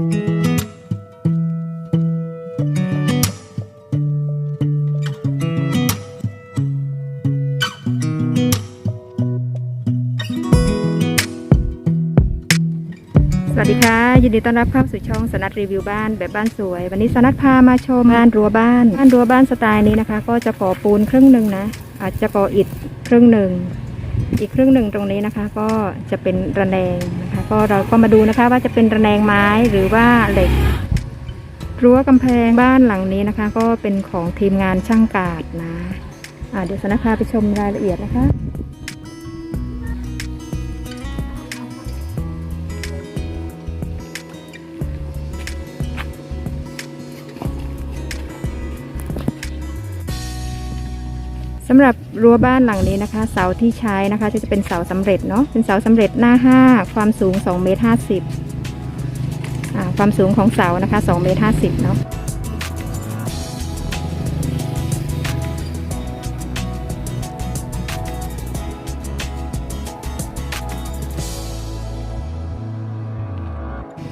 สวัสดีค่ะ ยินดีต้อนรับเข้าสู่ช่องสนัดรีวิวบ้านแบบบ้านสวย วันนี้สนัดพามาชมบ้านรั้วบ้านบ้านรั้วบ้านสไตล์นี้นะคะ ก็จะก่อปูนครึ่งหนึ่งนะ อาจจะก่ออิฐครึ่งหนึ่ง อีกครึ่งหนึ่งตรงนี้นะคะ ก็จะเป็นระแนงนะคะ ก็เราก็มาดูนะคะว่าจะเป็นระแนงไม้หรือว่าเหล็กรั้วกำแพงบ้านหลังนี้นะคะ ก็เป็นของทีมงานช่างกาดนะะเดี๋ยวสนัดพาไปชมรายละเอียดนะคะ สำหรับรั้วบ้านหลังนี้นะคะ เสาที่ใช้นะคะจะเป็นเสาสำเร็จเนาะเป็นเสาสำเร็จหน้า5ความสูง2เมตร50อ่าความสูงของเสานะคะ2เมตร50เนาะ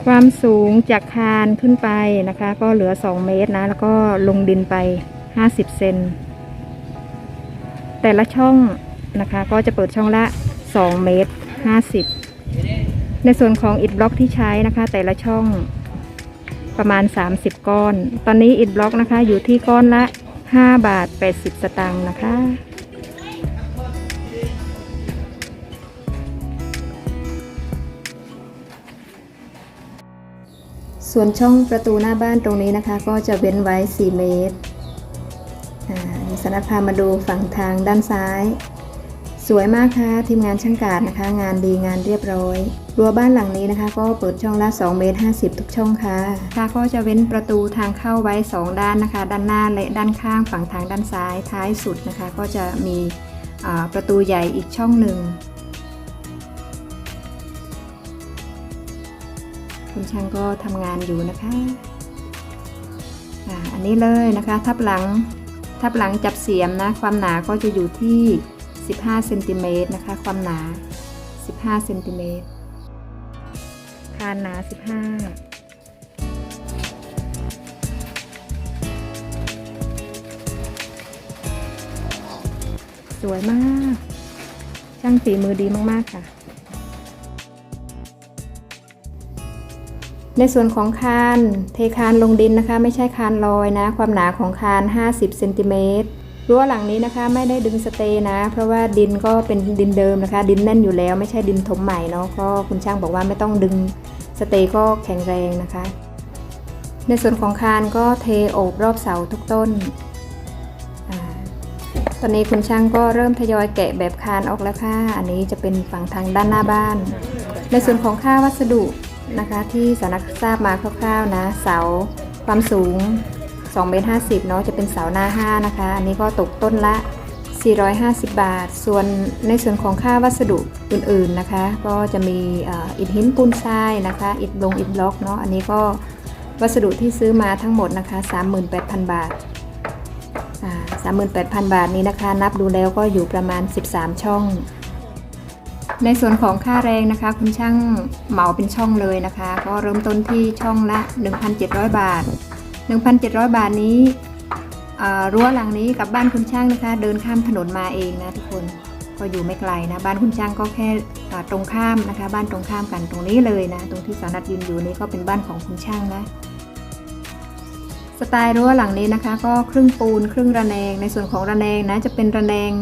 ความสูงจากคานขึ้นไปนะคะ ก็เหลือ 2 เมตรนะ แล้วก็ลงดินไป 50 เซน แต่ละช่องนะคะก็จะเปิดช่องละ 2 เมตร 50 ในส่วนของอิฐบล็อกที่ใช้นะคะ แต่ละช่องประมาณ 30 ก้อน ตอนนี้อิฐบล็อกนะคะอยู่ที่ก้อนละ 5 บาท 80 สตางค์นะคะส่วนช่องประตูหน้าบ้านตรงนี้นะคะ ก็จะเว้นไว้ 4 เมตร สนัดพามาดูฝั่งทางด้านซ้าย สวยมากค่ะทีมงานช่างกาดนะคะ งานดีงานเรียบร้อยรั้วบ้านหลังนี้นะคะ ก็เปิดช่องละ2เมตร50 ทุกช่องค่ะค่ะก็จะเว้นประตูทางเข้าไว้ 2 ด้านนะคะ ด้านหน้าและด้านข้างฝั่งทางด้านซ้ายท้ายสุดนะคะ ก็จะมีประตูใหญ่อีกช่องหนึ่งคุณช่างก็ทำงานอยู่นะคะอ่าอันนี้เลยนะคะ ทับหลัง ทับหลังจับเสียมนะ ความหนาก็จะอยู่ที่ 15เซนติเมตรนะคะ ความหนา 15เซนติเมตรคานหนา 15สวยมาก ช่างฝีมือดีมาก ๆ ค่ะ ในส่วนของคานเทคานลงดินนะคะ ไม่ใช่คานลอยนะ ความหนาของคาน 50เซนติเมตรรั้วหลังนี้นะคะไม่ได้ดึงสเตย์นะ เพราะว่าดินก็เป็นดินเดิมนะคะ ดินแน่นอยู่แล้วไม่ใช่ดินถมใหม่เนาะก็คุณช่างบอกว่าไม่ต้องดึงสเตย์ก็แข็งแรงนะคะ ในส่วนของคานก็เทโอบรอบเสาทุกต้นอตอนนี้คุณช่างก็เริ่มทยอยแกะแบบคานออกแล้วค่ะอันนี้จะเป็นฝั่งทางด้านหน้าบ้าน ในส่วนของค่าวัสดุ นะคะที่สานักทราบมาคร่าวๆนะ เสาความสูง2เมตร50เนาะจะเป็นเสาหน้า 5 นะคะ อันนี้ก็ตกต้นละ 450 บาท ส่วนในส่วนของค่าวัสดุอื่นๆนะคะ ก็จะมีอ,อิฐหินปูนทรายนะคะ อิฐลงอิฐบล็อกเนาะอันนี้ก็วัสดุที่ซื้อมาทั้งหมดนะคะ 38,000 บาท38,000 บาทนี้นะคะ นับดูแล้วก็อยู่ประมาณ 13 ช่อง ในส่วนของค่าแรงนะคะ คุณช่างเหมาเป็นช่องเลยนะคะ ก็เริ่มต้นที่ช่องละ 1,700 บาท 1,700 บาทนี้รั้วหลังนี้กับบ้านคุณช่างนะคะ เดินข้ามถนนมาเองนะทุกคนก็อยู่ไม่ไกลนะ บ้านคุณช่างก็แค่ตรงข้ามนะคะ บ้านตรงข้ามกันตรงนี้เลยนะ ตรงที่สานัดยืนอยู่นี้ก็เป็นบ้านของคุณช่างนะสไตล์รั้วหลังนี้นะคะ ก็ครึ่งปูนครึ่งระแนงในส่วนของระแนงนะจะเป็นระแนง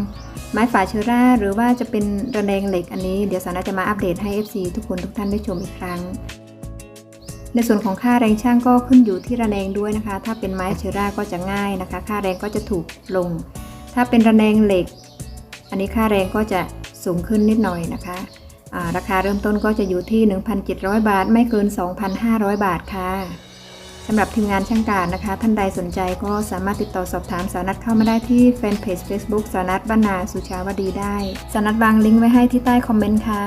ไม้ฝาเชอร่า หรือว่าจะเป็นระแนงเหล็กอันนี้เดี๋ยวสานาจะมาอัปเดตให้ FC ทุกคนทุกท่านได้ชมอีกครั้ง ในส่วนของค่าแรงช่างก็ขึ้นอยู่ที่ระแนงด้วยนะคะ ถ้าเป็นไม้เชอร่าก็จะง่ายนะคะ ค่าแรงก็จะถูกลง ถ้าเป็นระแนงเหล็ก อันนี้ค่าแรงก็จะสูงขึ้นนิดหน่อยนะคะราคาเริ่มต้นก็จะอยู่ที่ 1,700 บาท ไม่เกิน 2,500 บาทค่ะ สำหรับทีมงานช่างการนะคะ ท่านใดสนใจก็สามารถติดต่อสอบถามสาวนัดเข้ามาได้ที่แฟนเพจ Facebook สาวนัดบ้านนาสุชาวดีได้สาวนัดวางลิงก์ไว้ให้ที่ใต้คอมเมนต์ค่ะ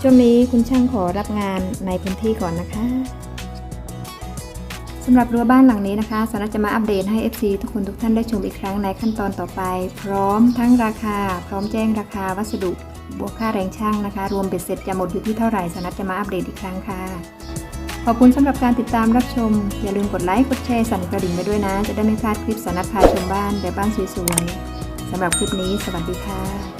ช่วงนี้คุณช่างขอรับงานในพื้นที่ก่อนนะคะสำหรับรั้วบ้านหลังนี้นะคะสานัดจะมาอัปเดตให้ FC ทุกคนทุกท่านได้ชมอีกครั้งในขั้นตอนต่อไป พร้อมทั้งราคา พร้อมแจ้งราคาวัสดุ บวกค่าแรงช่างนะคะ รวมเบ็ดเสร็จจะหมดอยู่ที่เท่าไหร่สานัดจะมาอัปเดตอีกครั้งค่ะ ขอบคุณสำหรับการติดตามรับชม อย่าลืมกดไลค์ กดแชร์ สั่นกระดิ่งไปด้วยนะ จะได้ไม่พลาดคลิปสานัดพาชมบ้านแบบบ้านสวยๆสำหรับคลิปนี้ สวัสดีค่ะ